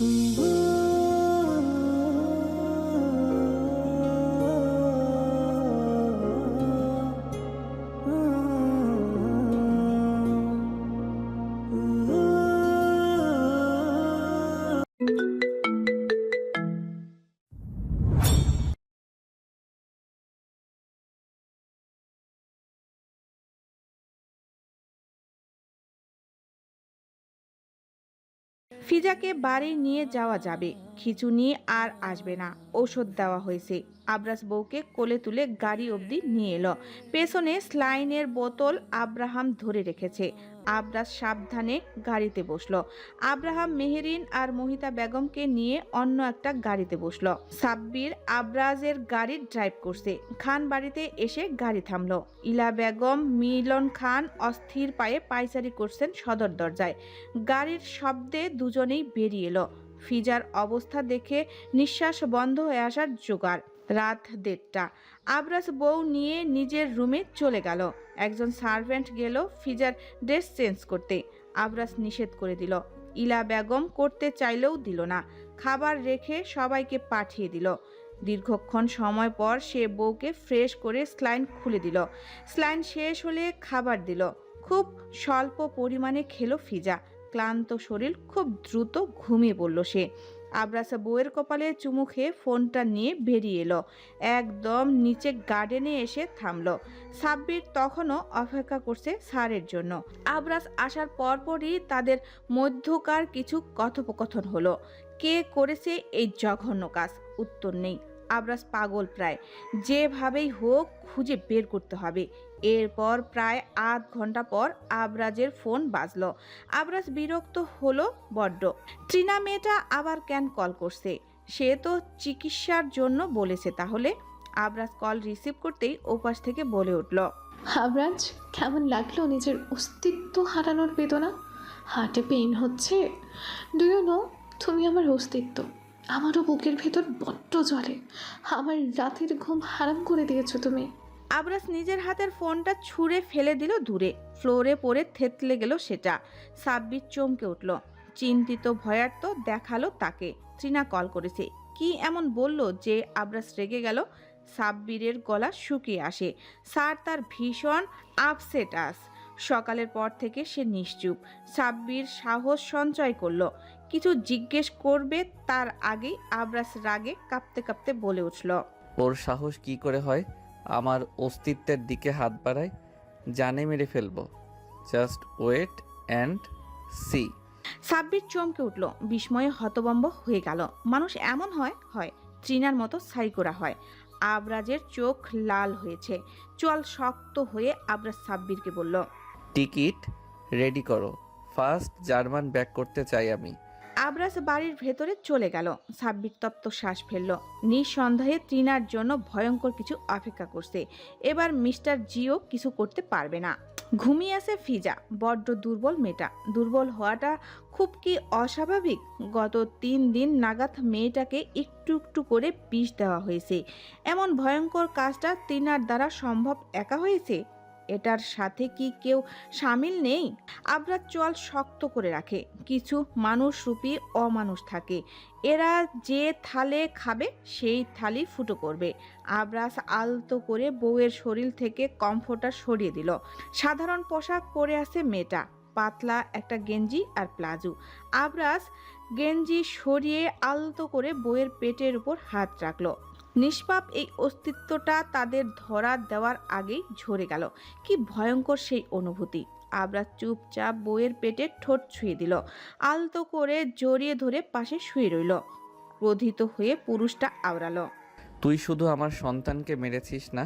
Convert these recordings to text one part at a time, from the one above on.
Mm-hmm. ফিজাকে বাড়ি নিয়ে যাওয়া যাবে। খিচুনি আর আসবে না। ঔষধ দেওয়া হয়েছে। আবরাস বউকে কোলে তুলে গাড়ি অবধি নিয়ে এলো। পেছনে স্লাইনের বোতল আব্রাহাম ধরে রেখেছে। আবরাস সাবধানে গাড়িতে বসল। আব্রাহাম মেহেরিন আর মহিতা বেগমকে নিয়ে অন্য একটা গাড়িতে বসল। সাব্বির আব্রাজের গাড়ি ড্রাইভ করছে। খান বাড়িতে এসে গাড়ি থামলো। ইলা বেগম, মিলন খান অস্থির পায়ে পাইচারি করছেন সদর দরজায়। গাড়ির শব্দে দুজনেই বেরিয়ে এলো। ফিজার অবস্থা দেখে নিঃশ্বাস বন্ধ হয়ে আসার জোগাড়। রাত দেড়টা। আবরাস বউ নিয়ে নিজের রুমে চলে গেল। একজন সার্ভেন্ট গেল ফিজার ড্রেস চেঞ্জ করতে। আবরাস নিষেধ করে দিল। ইলা বেগম করতে চাইলেও দিল না। খাবার রেখে সবাইকে পাঠিয়ে দিল। দীর্ঘক্ষণ সময় পর সে বউকে ফ্রেশ করে স্লাইন খুলে দিল। স্লাইন শেষ হলে খাবার দিল। খুব স্বল্প পরিমাণে খেলো ফিজা। ক্লান্ত শরীর খুব দ্রুত ঘুমিয়ে পড়ল সে। আবরাসা বউয়ের কপালে চুমু খেয়ে ফোনটা নিয়ে বেরিয়ে এলো। একদম নিচে গার্ডেনে এসে থামলো। সাব্বির তখনও অপেক্ষা করছে স্যারের জন্য। আবরাস আসার পরপরই তাদের মধ্যকার কিছু কথোপকথন হলো। কে করেছে এই জঘন্য কাজ? উত্তর নেই। আবরাস পাগল প্রায়। যেভাবেই হোক খুঁজে বের করতে হবে। এরপর প্রায় আধ ঘণ্টা পর আবরাজের ফোন বাজলো। আবরাজ বিরক্ত হলো বড্ড। ট্রিনা মেয়েটা আবার কেন কল করছে? সে তো চিকিৎসার জন্য বলেছে, তাহলে? আবরাজ কল রিসিভ করতেই ওপাশ থেকে বলে উঠল, আবরাজ, কেমন লাগল নিজের অস্তিত্ব হারানোর বেদনা? হার্টে পেইন হচ্ছে? ডু ইউ নো তুমি আমার অস্তিত্ব। আমারও বুকের ভেতর বড্ড জ্বলে। আমার রাতের ঘুম হারাম করে দিয়েছ তুমি। আবরাজ নিজের হাতের ফোনটা ছুঁড়ে ফেলে দিল দূরে। ফ্লোরে পড়ে থেতলে গেল সেটা। সাব্বির চমকে উঠল। চিন্তিত, ভয়ার্ত দেখাল তাকে। ট্রিনা কল করেছে। কি এমন বলল যে আবরাজ রেগে গেল? সাব্বিরের গলা শুকিয়ে আসে। স্যার, তার ভীষণ আপসেট আস সকালের পর থেকে সে নিশ্চুপ। সাব্বির সাহস সঞ্চয় করল। কিছু জিজ্ঞেস করবে তার আগেই আবরাজ রাগে কাঁপতে কাঁপতে বলে উঠল। ওর সাহস কি করে হয়? আমার অস্তিত্বের দিকে হাত বাড়ায় জানে মেরে ফেলব। Just wait and see Sabbir চমকে উঠল বিস্ময়ে হতবম্ব হয়ে গেল। মানুষ এমন হয় হয় ট্রিনার মতো সাইকোরা হয়। আবরাজের চোখ লাল হয়েছে। চল শক্ত হয়ে আবরাজ সাব্বিরকে বলল টিকিট রেডি করো। ফার্স্ট জার্মান ব্যাক করতে চাই আমি। আবরাজ বাড়ির ভেতরে চলে গেল। সাব্বির তপ্ত শ্বাস ফেলল। নিঃসন্দেহে ট্রিনার জন্য ভয়ঙ্কর কিছু অপেক্ষা করছে। এবার মিস্টার জিও কিছু করতে পারবে না। ঘুমিয়ে আছে ফিজা, বড্ড দুর্বল মেয়েটা। দুর্বল হওয়াটা খুব কি অস্বাভাবিক? গত তিন দিন নাগাদ মেয়েটাকে একটু একটু করে বিষ দেওয়া হয়েছে। এমন ভয়ঙ্কর কাজটা তিনার দ্বারা সম্ভব একা হয়েছে? এটার সাথে কি কেউ সামিল নেই? আবরাজ চল শক্ত করে রাখে। কিছু মানুষ রূপী অমানুষ থাকে। এরা যে থালে খাবে, সেই থালি ফুটো করবে। আবরাস আলতো করে বউয়ের শরীর থেকে কমফোর্টার সরিয়ে দিল। সাধারণ পোশাক পরে আছে মেয়েটা। পাতলা একটা গেঞ্জি আর প্লাজো। আবরাজ গেঞ্জি সরিয়ে আলতো করে বউয়ের পেটের উপর হাত রাখল। নিষ্পাপ এই অস্তিত্বটা তাদের ধরা দেওয়ার আগেই ঝরে গেল। কি ভয়ঙ্কর সেই অনুভূতি। আবরাজ চুপচাপ বইয়ের পেটে ঠোঁট ছুঁয়ে দিল। আলতো করে জড়িয়ে ধরে পাশে শুয়ে রইল। ক্রোধিত হয়ে পুরুষটা আওড়ালো। তুই শুধু আমার সন্তানকে মেরেছিস না,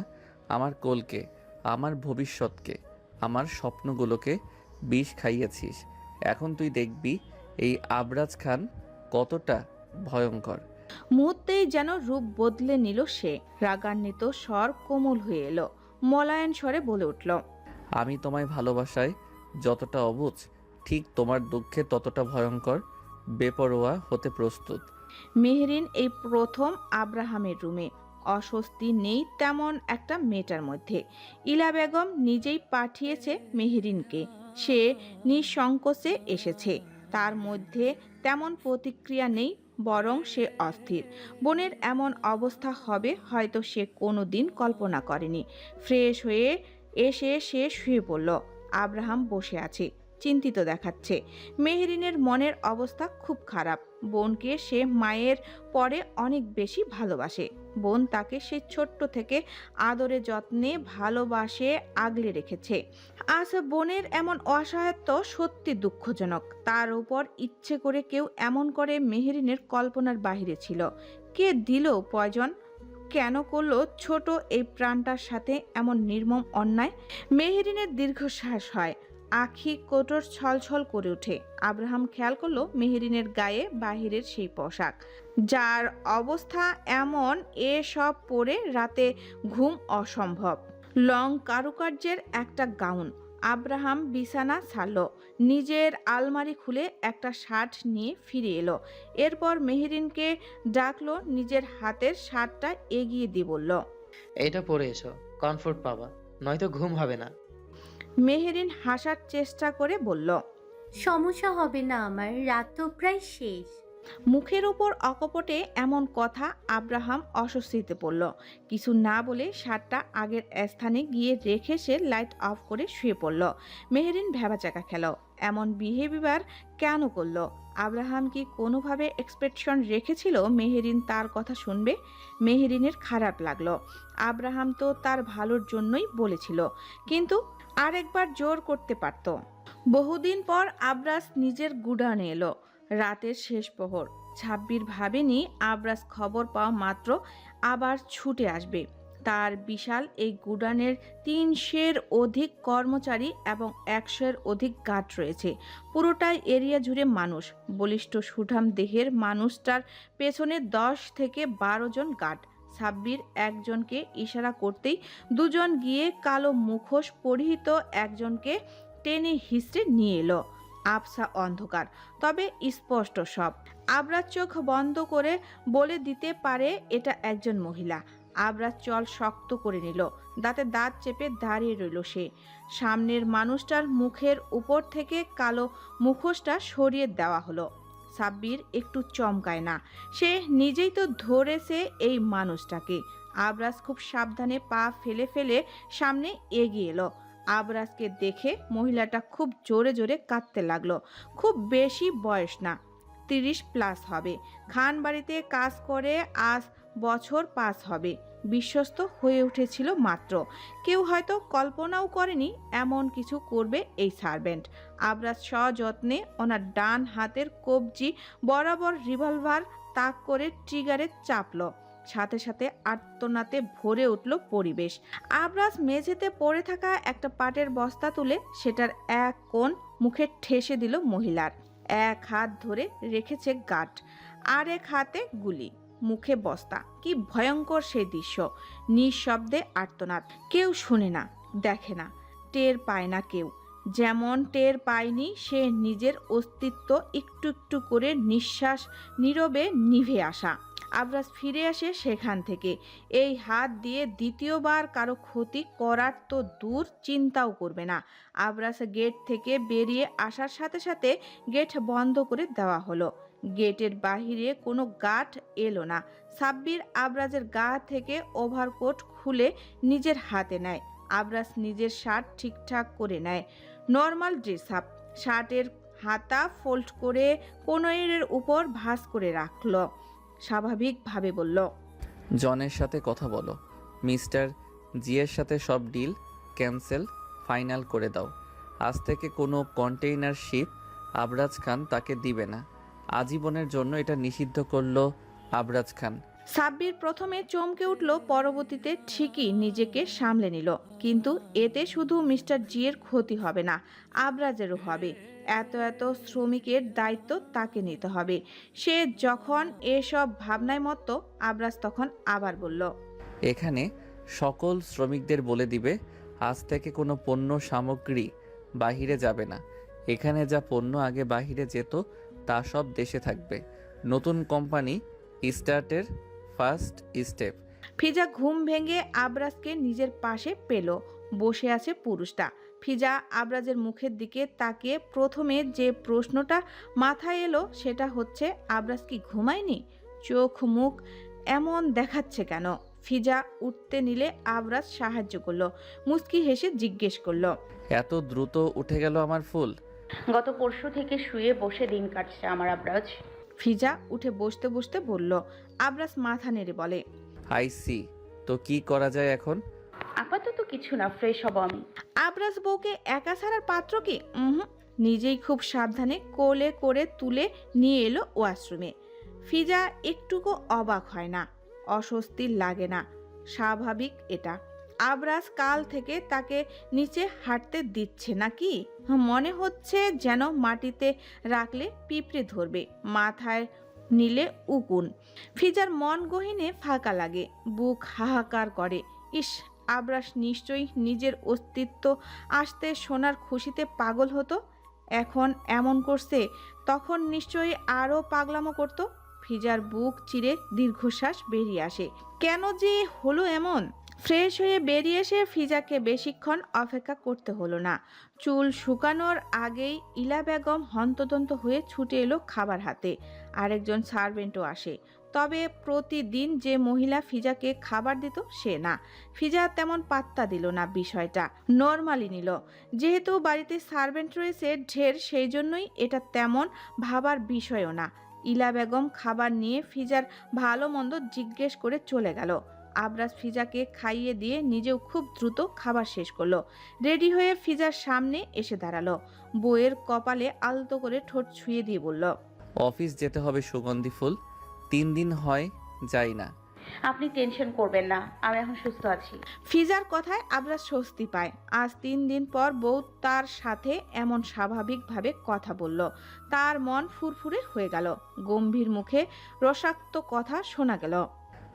আমার কোলকে, আমার ভবিষ্যৎকে, আমার স্বপ্নগুলোকে বিষ খাইয়েছিস। এখন তুই দেখবি এই আবরাজ খান কতটা ভয়ঙ্কর। মুহূর্তেই যেন রূপ বদলে নিল সে। রাগান্বিত স্বর কোমল হয়ে এলো। মলায়ন স্বরে বলে উঠল আমি তোমায় ভালোবাসায় যতটা অবুঝ ঠিক তোমার দুঃখে ততটা ভয়ঙ্কর বেপরোয়া হতে প্রস্তুত। মেহরিন এই প্রথম আব্রাহামের রুমে। অস্বস্তি নেই তেমন একটা মেয়েটার মধ্যে। ইলা বেগম নিজেই পাঠিয়েছে মেহরিনকে। সে নিঃসংকোচে এসেছে। তার মধ্যে তেমন প্রতিক্রিয়া নেই বরং সে অস্থির। বোনের এমন অবস্থা হবে, হয়তো সে কোনো দিন কল্পনা করেনি। ফ্রেশ হয়ে এসে সে শুয়ে পড়ল। আব্রাহাম বসে আছে। চিন্তিত দেখাচ্ছে। মেহরিনের মনের অবস্থা খুব খারাপ। বোনকে সে মায়ের পরে অনেক বেশি ভালোবাসে। বোন তাকে সে ছোট্ট থেকে আদরে যত্নে, ভালোবাসে, আগলে রেখেছে। আজ বোনের এমন অসহায়ত্ব সত্যি দুঃখজনক। তার উপর ইচ্ছে করে কেউ এমন করে মেহরিনের কল্পনার বাহিরে ছিল। কে দিল পয়জন? কেন করল ছোট এই প্রাণটার সাথে এমন নির্মম অন্যায়? মেহরিনের দীর্ঘশ্বাস হয়। আখি কোটর ছলছল করে ওঠে। আব্রাহাম খেয়াল করল মেহরিনের গায়ে বাহিরের সেই পোশাক। যার অবস্থা এমন এসব পরে রাতে ঘুম অসম্ভব। লং কারুকার্যের একটা গাউন। আব্রাহাম বিছানা ছাড়ল। নিজের আলমারি খুলে একটা শার্ট নিয়ে ফিরে এলো। এরপর মেহরিনকে ডাকলো, নিজের হাতের শার্টটা এগিয়ে দিয়ে বলল এটা পরে এসো। কমফোর্ট পাবা। নয়তো ঘুম হবে না। মেহেরিন হাসার চেষ্টা করে বলল সমস্যা হবে না আমার রাত তো প্রায় শেষ। মুখের উপর অকপটে এমন কথা আব্রাহাম অস্বস্তিতে পড়ল। কিছু না বলে শার্টটা আগের স্থানে গিয়ে রেখে সে লাইট অফ করে শুয়ে পড়ল। মেহেরিন ভেবাচাকা খেল। এমন বিহেভিয়ার কেন করল? আব্রাহাম কি কোনোভাবে এক্সপেকশন রেখেছিল মেহেরিন তার কথা শুনবে? মেহেরিনের খারাপ লাগল। আব্রাহাম তো তার ভালোর জন্যই বলেছিল। কিন্তু আরেকবার জোর করতে পারত। বহুদিন পর আবরাস নিজের গুডানে এলো। রাতের শেষ প্রহর। ছাব্বির ভাবেনি আবরাস খবর পাওয়া মাত্র আবার ছুটে আসবে। তার বিশাল এই গুডানের তিনশের অধিক কর্মচারী এবং একশোর অধিক গার্ড রয়েছে। পুরোটাই এরিয়া জুড়ে মানুষ। বলিষ্ঠ সুঠাম দেহের মানুষটার পেছনে দশ থেকে বারো জন গার্ড সাব্বির একজনকে ইশারা করতেই দুজন গিয়ে কালো মুখোশ পরিহিত একজনকে টেনে হিসড়ে নিয়ে এলো। আবসা অন্ধকার, তবে স্পষ্ট সব। আবরার চোখ বন্ধ করে বলে দিতে পারে এটা একজন মহিলা। আবরার চল শক্ত করে নিল, দাঁতে দাঁত চেপে দাঁড়িয়ে রইল সে। সামনের মানুষটার মুখের উপর থেকে কালো মুখোশটা সরিয়ে দেওয়া হলো। সাব্বির একটু চমকায় না। সে নিজেই তো ধরেছে এই মানুষটাকে। আবরাজ খুব সাবধানে পা ফেলে ফেলে সামনে এগিয়ে এলো। আবরাজকে দেখে মহিলাটা খুব জোরে জোরে কাঁদতে লাগল। খুব বেশি বয়স না, তিরিশ প্লাস হবে। খান বাড়িতে কাজ করে আজ বছর পাস হবে। বিশ্বস্ত হয়ে উঠেছিল মাত্র। কেউ হয়তো কল্পনাও করেনি এমন কিছু করবে এই সার্ভেন্ট। আবরাজ সযত্নে ওনার ডান হাতের কবজি বরাবর রিভলভার তাক করে ট্রিগারে চাপল। সাথে সাথে আত্মনাতে ভরে উঠল পরিবেশ। আবরাজ মেঝেতে পড়ে থাকা একটা পাটের বস্তা তুলে সেটার এক কোণ মুখে ঠেসে দিল মহিলার। এক হাত ধরে রেখেছে গাঠ আর এক হাতে গুলি। মুখে বস্তা। কি ভয়ঙ্কর সেই দৃশ্য। নিঃশব্দে আর্তনাদ। কেউ শুনে না, দেখে না, টের পায় না কেউ। যেমন টের পায়নি, সে নিজের অস্তিত্ব একটু একটু করে নিঃশ্বাস নীরবে নিভে আসা। আবরাজ ফিরে আসে সেখান থেকে। এই হাত দিয়ে দ্বিতীয়বার কারও ক্ষতি করার তো দূর চিন্তাও করবে না। আবরাজ গেট থেকে বেরিয়ে আসার সাথে সাথে গেট বন্ধ করে দেওয়া হলো। গেটের বাহিরে কোনো গার্ড এলো না। সাব্বির আবরাজের গা থেকে ওভারকোট খুলে নিজের হাতে নেয়। আবরাজ নিজের শার্ট ঠিকঠাক করে নেয়। নর্মাল ড্রেস আপ শার্টের হাতা ফোল্ড করে কোনো এর উপর ভাঁজ করে রাখল। স্বাভাবিকভাবে বলল, জনের সাথে কথা বলো। মিস্টার জিয়ের সাথে সব ডিল ক্যান্সেল, ফাইনাল করে দাও। আজ থেকে কোনো কন্টেইনার শিপ আবরাজ খান তাকে দিবে না। আজীবনের জন্য এটা নিষিদ্ধ করল আবরাজ খান। সাব্বির প্রথমে চমকে উঠল পরবর্তীতে ঠিকই নিজেকে সামলে নিল। কিন্তু এতে শুধু মিস্টার জিয়ের ক্ষতি হবে না আবরাজেরও হবে। এত এত শ্রমিকের দায়িত্ব তাকে নিতে হবে। সে যখন এসব ভাবনায় মতো আবরাজ তখন আবার বলল এখানে সকল শ্রমিকদের বলে দিবে আজ থেকে কোনো পণ্য সামগ্রী বাহিরে যাবে না। এখানে যা পণ্য আগে বাহিরে যেত তা সব দেশে থাকবে। নতুন কোম্পানি স্টার্টের ফার্স্ট স্টেপ। ফিজা ঘুম ভেঙে আবরাজকে নিজের পাশে পেল। বসে আছে পুরুষটা। ফিজা আবরাজের মুখের দিকে তাকিয়ে প্রথমে যে প্রশ্নটা মাথায় এলো সেটা হচ্ছে আবরাজ কি ঘুমায়নি? চোখ মুখ এমন দেখাচ্ছে কেন? ফিজা উঠতে নিলে আবরাজ সাহায্য করল। মুস্কি হেসে জিজ্ঞেস করল এত দ্রুত উঠে গেল আমার ফুল। গত পরশু থেকে শুয়ে বসে দিন কাটছে আমার আবরাজ। ফিজা উঠে বসতে বসতে বলল আবরাজ মাথা নেড়ে বলে আই সি তো কি করা যায় এখন? আপাতত কিছু না ফ্রেশ হব আমি। আবরাজ বউকে একা ছাড়ার পাত্র কি? উহুম, নিজেই খুব সাবধানে কোলে করে তুলে নিয়ে এলো ওয়াশরুমে। ফিজা একটুকু অবাক হয় না অস্বস্তির লাগে না স্বাভাবিক এটা। আবরাজ কাল থেকে তাকে নিচে হাঁটতে দিচ্ছে নাকি? মনে হচ্ছে যেন মাটিতে রাখলে পিঁপড়ে ধরবে, মাথায় নিলে উকুন। ফিজার মন গহিনে ফাঁকা লাগে, বুক হাহাকার করে। ইস, আবরাস নিশ্চয়ই নিজের অস্তিত্ব আসতে সোনার খুশিতে পাগল হতো? এখন এমন করছে, তখন নিশ্চয়ই আরও পাগলামো করত? ফিজার বুক চিরে দীর্ঘশ্বাস বেরিয়ে আসে। কেন যে হলো এমন? ফ্রেশ হয়ে বেরিয়ে এসে ফিজাকে বেশিক্ষণ অপেক্ষা করতে হলো না। চুল শুকানোর আগেই ইলা বেগম হন্তদন্ত হয়ে ছুটে এলো খাবার হাতে। আরেকজন সার্ভেন্টও আসে। তবে প্রতিদিন যে মহিলা ফিজাকে খাবার দিত, সে না। ফিজা তেমন পাত্তা দিল না বিষয়টা। নর্মালি নিল। যেহেতু বাড়িতে সার্ভেন্ট রয়েছে ঢের, সেই জন্যই এটা তেমন ভাবার বিষয়ও না। ইলা বেগম খাবার নিয়ে ফিজার ভালো মন্দ জিজ্ঞেস করে চলে গেল। আবরাজ ফিজাকে খাইয়ে দিয়ে নিজেও খুব দ্রুত খাবার শেষ করল। রেডি হয়ে ফিজার সামনে এসে দাঁড়াল। বইয়ের কপালে আলতো করে ঠোঁট ছুঁয়ে দিয়ে বলল অফিস যেতে হবে সুগন্ধি ফুল। তিন দিন হয় যাই না। আপনি টেনশন করবেন না আমি এখন সুস্থ আছি। ফিজার কথায় আবরাজ স্বস্তি পায়। আজ তিন দিন পর বউ তার সাথে এমন স্বাভাবিকভাবে কথা বলল। তার মন ফুরফুরে হয়ে গেল। গম্ভীর মুখে রসাক্ত কথা শোনা গেল।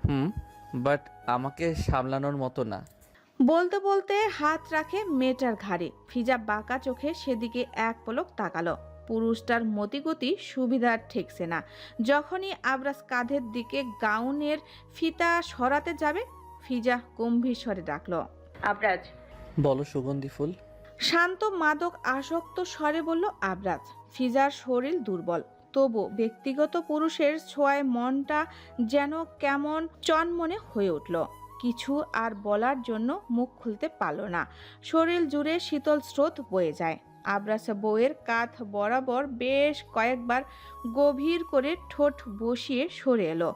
হুম বাট আমাকে সামলানোর মতো না। বলতে বলতে হাত রাখে মেয়েটার ঘাড়ে। ফিজা বাঁকা চোখে সেদিকে এক পলক তাকালো। পুরুষটার মতিগতি সুবিধার ঠেকছে না। যখনই আবরাজ কাঁধের দিকে গাউনের ফিতা সরাতে যাবে ফিজা গম্ভীর স্বরে ডাকল আবরাজ। বলো সুগন্ধি ফুল। শান্ত মাদক আসক্ত স্বরে বলল আবরাজ। ফিজার শরীর দুর্বল। তবু ব্যক্তিগত পুরুষের ছোঁয়ায় মনটা যেন কেমন চনমনে হয়ে উঠল। কিছু আর বলার জন্য মুখ খুলতে পারল না। শরীর জুড়ে শীতল স্রোত বয়ে যায়। আবরাজ বউয়ের কাঁধ বরাবর বেশ কয়েকবার গভীর করে ঠোঁট বসিয়ে সরে এলো।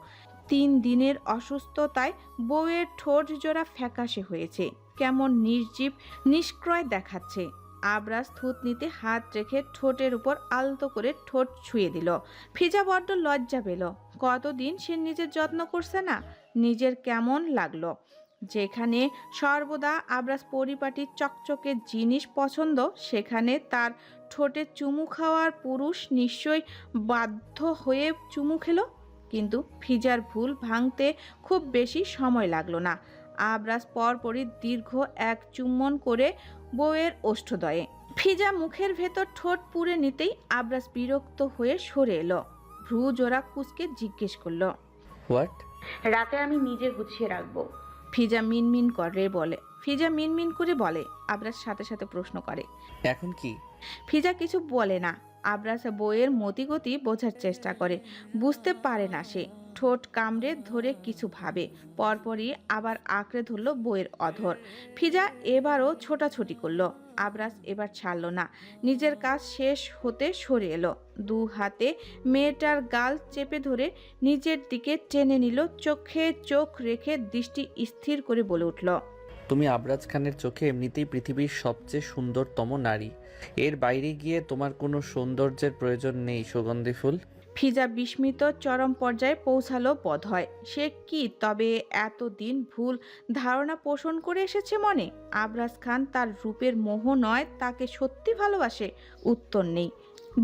তিন দিনের অসুস্থতায় বউয়ের ঠোঁট জোড়া ফ্যাকাশে হয়েছে। কেমন নির্জীব, নিষ্ক্রয় দেখাচ্ছে। আবরাজ থুতনিতে হাত রেখে ঠোঁটের উপর আলতো করে ঠোঁট ছুঁয়ে দিল। ফিজা বড্ড লজ্জা পেল। কতদিন সে নিজের যত্ন করছে না? নিজের কেমন লাগল? যেখানে সর্বদা আবরাজ পরিপাটির চকচকে জিনিস পছন্দ, সেখানে তার ঠোঁটে চুমু খাওয়ার পুরুষ নিশ্চয়ই বাধ্য হয়ে চুমু খেলো। কিন্তু ফিজার ভুল ভাঙতে খুব বেশি সময় লাগল না। আবরাজ পরপরই দীর্ঘ এক চুম্বন করে বউয়ের ওষ্ঠদয়ে। ফিজা মুখের ভেতর ঠোঁট পুড়ে নিতেই আবরাজ বিরক্ত হয়ে সরে এলো। ভ্রু জোড়া কুচকে জিজ্ঞেস করল হোয়াট রাতে আমি নিজে গুছিয়ে রাখব। ফিজা মিনমিন করে বলে ফিজা মিনমিন করে বলে আবরাজ সাথে সাথে প্রশ্ন করে। এখন কি? ফিজা কিছু বলে না আবরাজ বইয়ের মতিগতি বোঝার চেষ্টা করে বুঝতে পারে না সে। ঠোঁট কামড়ে ধরে কিছু ভাবে। পরপরই আবার আঁকড়ে ধরল বইয়ের অধর। ফিজা এবারও ছোটাছুটি করল। আবরাজ এবার ছাড়লো না। নিজের কাজ শেষ হতে সরে এলো। দু হাতে মেয়েটার গাল চেপে ধরে নিজের দিকে টেনে নিল। চোখে চোখ রেখে দৃষ্টি স্থির করে বলে উঠল, তুমি আবরাজ খানের চোখে এমনিতেই পৃথিবীর সবচেয়ে সুন্দরতম নারী। এর বাইরে গিয়ে তোমার কোনো সৌন্দর্যের প্রয়োজন নেই, সুগন্ধি ফুল। ফিজা বিস্মিত চরম পর্যায়ে পৌঁছালো বোধ হয় সে কি? তবে এতদিন ভুল ধারণা পোষণ করে এসেছে মনে? আবরাজ খান তার রূপের মোহ নয়, তাকে সত্যি ভালোবাসে উত্তর নেই।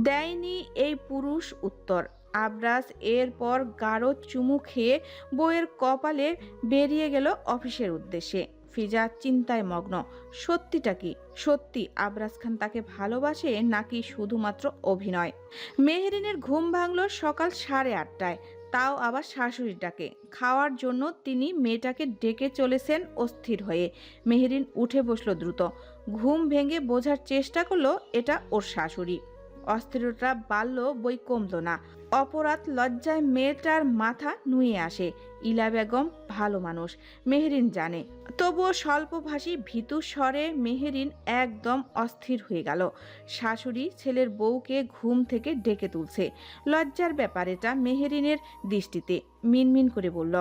দেয়নি এই পুরুষ উত্তর। আবরাজ এরপর গাঢ় চুমু খেয়ে বইয়ের কপালে বেরিয়ে গেল অফিসের উদ্দেশ্যে। ফিজা চিন্তায় মগ্ন। সত্যিটা কি? সত্যি আবরাজ খান তাকে ভালোবাসে নাকি শুধুমাত্র অভিনয়? মেহরিনের ঘুম ভাঙল সকাল সাড়ে আটটায়। তাও আবার শাশুড়ির ডাকে খাওয়ার জন্য তিনি মেয়েটাকে ডেকে চলেছেন অস্থির হয়ে। মেহরিন উঠে বসল দ্রুত। ঘুম ভেঙে বোঝার চেষ্টা করল, এটা ওর শাশুড়ি। অস্থিরতা বাড়ল, বই কমলো না। অপরাধ লজ্জায় মেয়েটার মাথা নুয়ে আসে। ইলা বেগম ভালো মানুষ মেহেরিন জানে। তবুও স্বল্পভাষী ভীতু স্বরে মেহেরিন একদম অস্থির হয়ে গেল। শাশুড়ি ছেলের বউকে ঘুম থেকে ডেকে তুলছে। লজ্জার ব্যাপার এটা মেহেরিনের দৃষ্টিতে। মিনমিন করে বলল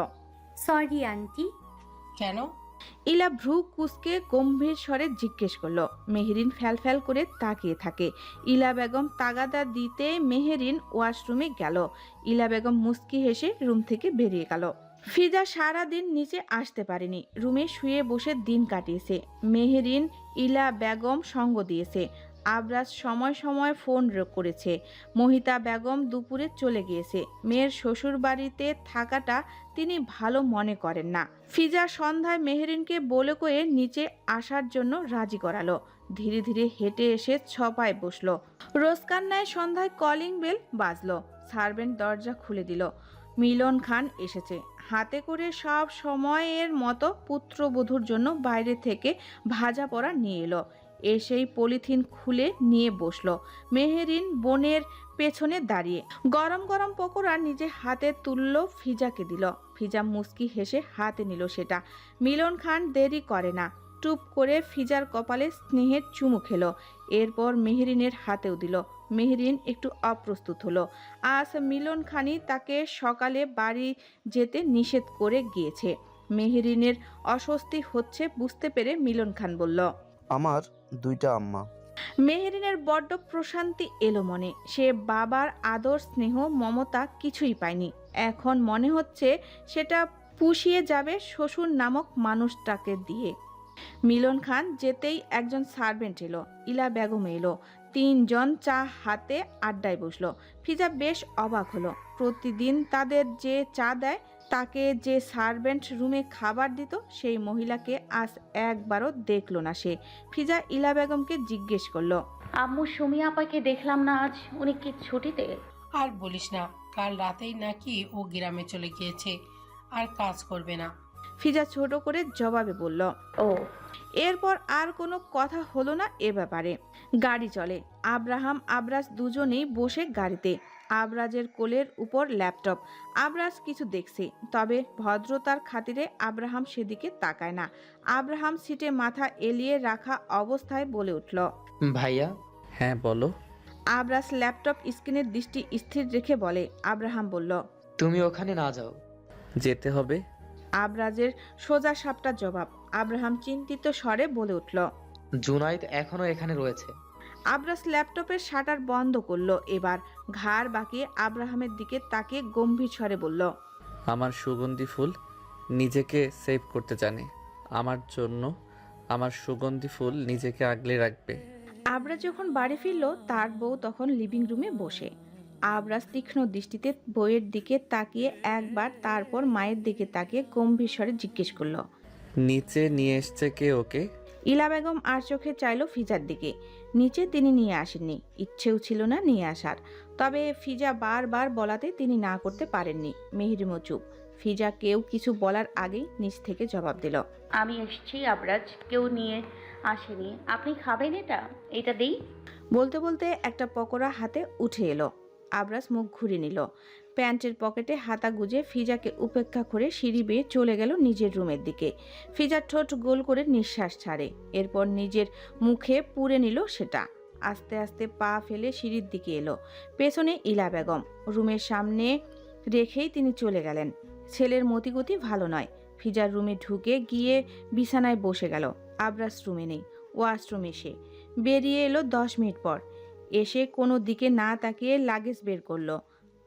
সরি আন্টি কেন? ইলা ভ্রু কুসকে গম্ভীর স্বরে জিজ্ঞেস করল। মেহেরিন ফ্যাল করে তাকিয়ে থাকে। ইলা বেগম তাগাদা দিতে মেহেরিন ওয়াশরুমে গেল। ইলা বেগম মুস্কি হেসে রুম থেকে বেরিয়ে গেল। ফিজা সারা দিন নিচে আসতে পারেনি। রুমে শুয়ে বসে দিন কাটিয়েছে। মেহেরিন, ইলা বেগম সঙ্গ দিয়েছে। আবরাজ সময় সময় ফোন করেছে। মহিতা বেগম দুপুরে চলে গিয়েছে। মেয়ের শ্বশুর বাড়িতে থাকাটা তিনি ভালো মনে করেন না। ফিজা সন্ধ্যায় মেহেরিনকে বলে কয়ে নিচে আসার জন্য রাজি করালো। ধীরে ধীরে হেঁটে এসে ছপায় বসল। রোজকান্নায় সন্ধ্যায় কলিং বেল বাজলো। সার্ভেন্ট দরজা খুলে দিল। মিলন খান এসেছে। হাতে করে সব সময়ের মতো পুত্রবধূর জন্য বাইরে থেকে ভাজা পড়া নিয়ে এলো। এসেই পলিথিন খুলে নিয়ে বসল। মেহেরিন বোনের পেছনে দাঁড়িয়ে গরম গরম পকোড়া নিজে হাতে তুলল, ফিজাকে দিল। ফিজা মুস্কি হেসে হাতে নিল সেটা। মিলন খান দেরি করে না। টুপ করে ফিজার কপালে স্নেহের চুমু খেলো। এরপর মেহরিনের হাতেও দিল। মেহরিন একটু অপ্রস্তুত হলো। আজ মিলন খানই তাকে সকালে বাড়ি যেতে নিষেধ করে গিয়েছে। মেহরিনের অস্বস্তি হচ্ছে বুঝতে পেরে মিলন খান বলল আমার দুইটা আম্মা। মেহেরিনের বড্ড প্রশান্তি এলো মনে। সে বাবার আদর স্নেহ মমতা কিছুই পায়নি। এখন মনে হচ্ছে সেটা পুষিয়ে যাবে শ্বশুর নামক মানুষটাকে দিয়ে। মিলন খান যেতেই একজন সার্ভেন্ট এলো ইলা বেগম এলো। তিনজন চা হাতে আড্ডায় বসল। ফিজা বেশ অবাক হলো। প্রতিদিন তাদের যে চা দেয় তাকে যে সার্ভেন্ট রুমে খাবার দিত সেই মহিলাকে আজ একবারও দেখল না সে। ফিজা ইলা বেগমকে জিজ্ঞেস করল আম্মু সুমি আপাকে দেখলাম না আজ। উনি কি ছুটিতে? আর বলিস না কাল রাতেই নাকি ও গ্রামে চলে গিয়েছে। আর কাজ করবে না। ফিজা ছোট করে জবাবে বলল ও এরপর আর কোনো কথা হলো না এ ব্যাপারে। গাড়ি চলে। আব্রাহাম আবরাজ দুজনেই বসে গাড়িতে। আবরাজের কোলের উপর ল্যাপটপ। আবরাজ কিছু দেখছে তবে ভদ্রতার খাতিরে আব্রাহাম সেদিকে তাকায় না। আব্রাহাম সিটে মাথা এলিয়ে রাখা অবস্থায় বলে উঠল ভাইয়া হ্যাঁ বলো। আবরাজ ল্যাপটপ স্ক্রিনের দৃষ্টি স্থির রেখে বলে আব্রাহাম বলল তুমি ওখানে না যাও। যেতে হবে। আবরাজের সোজা সাপটা জবাব আব্রাহাম চিন্তিত স্বরে বলে উঠল জুনাইদ এখনও এখানে রয়েছে। আবরাজ ল্যাপটপের শাটার বন্ধ করল এবার ঘাড় বাঁকিয়ে আব্রাহামের দিকে তাকে গম্ভীর স্বরে বলল আমার সুগন্ধি ফুল নিজেকে সেভ করতে জানে। আমার জন্য আমার সুগন্ধি ফুল নিজেকে আগলে রাখবে। আবরাজ যখন বাড়ি ফিরল তার বউ তখন লিভিং রুমে বসে। আবরাজ তীক্ষ্ণ দৃষ্টিতে বইয়ের দিকে তাকিয়ে একবার তারপর মায়ের দিকে তাকিয়ে গম্ভীর স্বরে জিজ্ঞেস করল নিচে নিয়ে এসছে কে ওকে? ইলা বেগম আর চোখে চাইল ফিজার দিকে। নিচে তিনি নিয়ে আসেননি ইচ্ছেও ছিল না নিয়ে আসার। তবে ফিজা বারবার বলাতে তিনি না করতে পারেননি। মেহরিমও চুপ। ফিজা কেউ কিছু বলার আগেই নিচ থেকে জবাব দিল আমি এসছি আবরাজ কেউ নিয়ে আসেনি। আপনি খাবেন এটা? এটা দেই। বলতে বলতে একটা পকোড়া হাতে উঠে এলো। আবরাজ মুখ ঘুরে নিল। প্যান্টের পকেটে হাতা গুজে ফিজাকে উপেক্ষা করে সিঁড়ি বেয়ে চলে গেল নিজের রুমের দিকে। ফিজার ঠোঁট গোল করে নিঃশ্বাস ছাড়ে। এরপর নিজের মুখে পুড়ে নিল সেটা। আস্তে আস্তে পা ফেলে সিঁড়ির দিকে এলো। পেছনে ইলা বেগম। রুমের সামনে রেখেই তিনি চলে গেলেন। ছেলের মতিগতি ভালো নয়। ফিজার রুমে ঢুকে গিয়ে বিছানায় বসে গেল। আবরাজ রুমে নেই। ওয়াশরুম এসে। বেরিয়ে এলো দশ মিনিট পর। এসে কোনো দিকে না তাকিয়ে লাগেজ বের করল।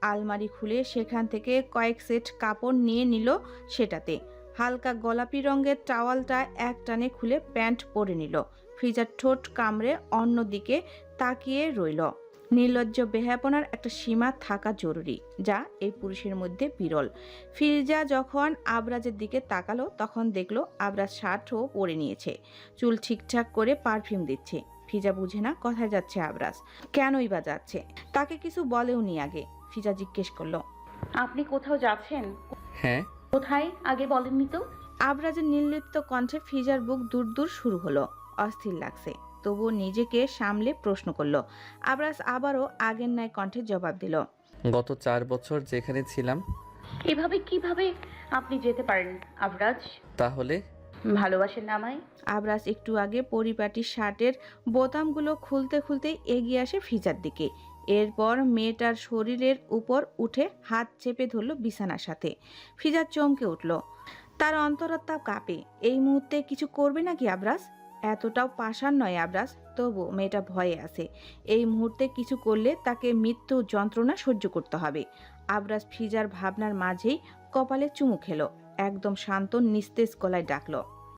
আলমারি খুলে সেখান থেকে কয়েক সেট কাপড় নিয়ে নিল সেটাতে। হালকা গোলাপি রঙের টাওয়ালটা এক টানে খুলে প্যান্ট পরে নিল। ফ্রিজার ঠোঁট কামড়ে অন্যদিকে তাকিয়ে রইল। নির্লজ্জ বেহাপনার একটা সীমা থাকা জরুরি, যা এই পুরুষের মধ্যে বিরল। ফিরজা যখন আবরাজের দিকে তাকালো, তখন দেখল আবরাজ শার্টও পরে নিয়েছে। চুল ঠিকঠাক করে পারফিউম দিচ্ছে। ফিজা বুঝে না কোথায় যাচ্ছে আবরাজ। কেনই বা যাচ্ছে? তাকে কিছু বলেও নি আগে। ফিজা জিজ্ঞেস করল আপনি কোথাও যাচ্ছেন? হ্যাঁ। কোথায়? আগে বলেননি তো। আবরাজের নির্লিপ্ত কণ্ঠে ফিজার বুক দূর দূর শুরু হলো। অস্থির লাগছে। তবুও নিজেকে সামলে প্রশ্ন করল। আবরাজ আবারও আগের ন্যায় কণ্ঠে জবাব দিল গত চার বছর যেখানে ছিলাম। এভাবে কীভাবে আপনি যেতে পারেন আবরাজ? তাহলে? ভালোবাসেন আমায়? আবরাজ একটু আগে পরিপাটি শার্টের বোতামগুলো খুলতে খুলতে এগিয়ে আসে ফিজার দিকে। এরপর মেয়েটার শরীরের উপর উঠে হাত চেপে ধরলো বিছানার সাথে। ফিজার চমকে উঠল। তার অন্তরাত্মা কাঁপে। এই মুহূর্তে কিছু করবে নাকি আবরাজ এতটাও পাষাণ নয় আবরাজ তবু মেয়েটা ভয়ে আছে। এই মুহূর্তে কিছু করলে তাকে মৃত্যু যন্ত্রণা সহ্য করতে হবে। আবরাজ ফিজার ভাবনার মাঝেই কপালে চুমু খেলো। একদম শান্ত নিস্তেজ গলায় ডাকলো।